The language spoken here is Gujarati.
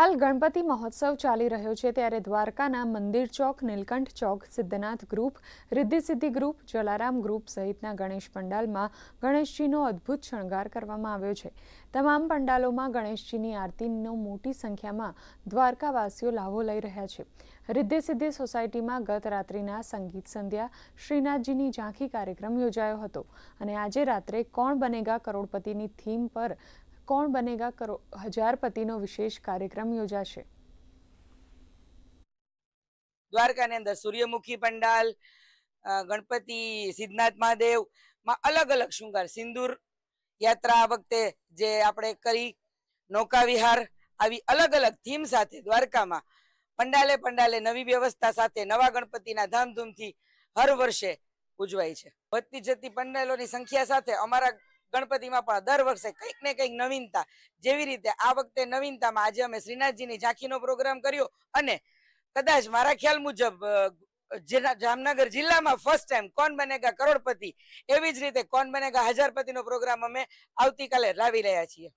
હાલ ગણપતિ મહોત્સવ ચાલી રહ્યો છે ત્યારે દ્વારકાના મંદિર ચોક, નીલકંઠ ચોક, Siddhnath group Riddhi Siddhi group, Jalaram group સહિતના ગણેશ પંડાલમાં ગણેશજીનો અદ્ભુત શણગાર કરવામાં આવ્યો છે. તમામ પંડાલોમાં ગણેશજીની આરતીનો મોટી સંખ્યામાં દ્વારકાવાસીઓ લાભો લઈ રહ્યા છે. રિદ્ધિ સિદ્ધિ સોસાયટીમાં ગત રાત્રિના સંગીત સંધ્યા, શ્રીનાથજીની ઝાંખી કાર્યક્રમ યોજાયો હતો અને આજે રાત્રે કોણ બનેગા કરોડપતિની થીમ પર કોણ બનેગા કરો? હજારપતિનો વિશેષ કાર્યક્રમ યોજાશે. દ્વારકાની અંદર સૂર્યમુખી પંડાલ ગણપતિ સિદ્ધનાથ મહાદેવ, માં અલગ અલગ શૃંગાર, સિંદૂર યાત્રા આ વખતે જે આપણે કરી, નૌકા વિહાર, આવી અલગ અલગ થીમ સાથે દ્વારકામાં પંડાલે પંડાલે નવી વ્યવસ્થા સાથે નવા ગણપતિના ધામધૂમથી હર વર્ષે ઉજવાય છે. વધતી જતી પંડાલોની સંખ્યા સાથે અમારા ગણપતિમાં પણ દર વર્ષે કંઈક ને કંઈક નવીનતા. જેવી રીતે આ વખતે નવીનતામાં આજે અમે શ્રીનાથજીની ઝાંખીનો પ્રોગ્રામ કર્યો અને કદાચ મારા ખ્યાલ મુજબ જામનગર જિલ્લામાં ફર્સ્ટ ટાઈમ કોણ બનેગા કરોડપતિ, એવી જ રીતે કોણ બનેગા હજારપતિનો પ્રોગ્રામ અમે આવતીકાલે લાવી રહ્યા છીએ.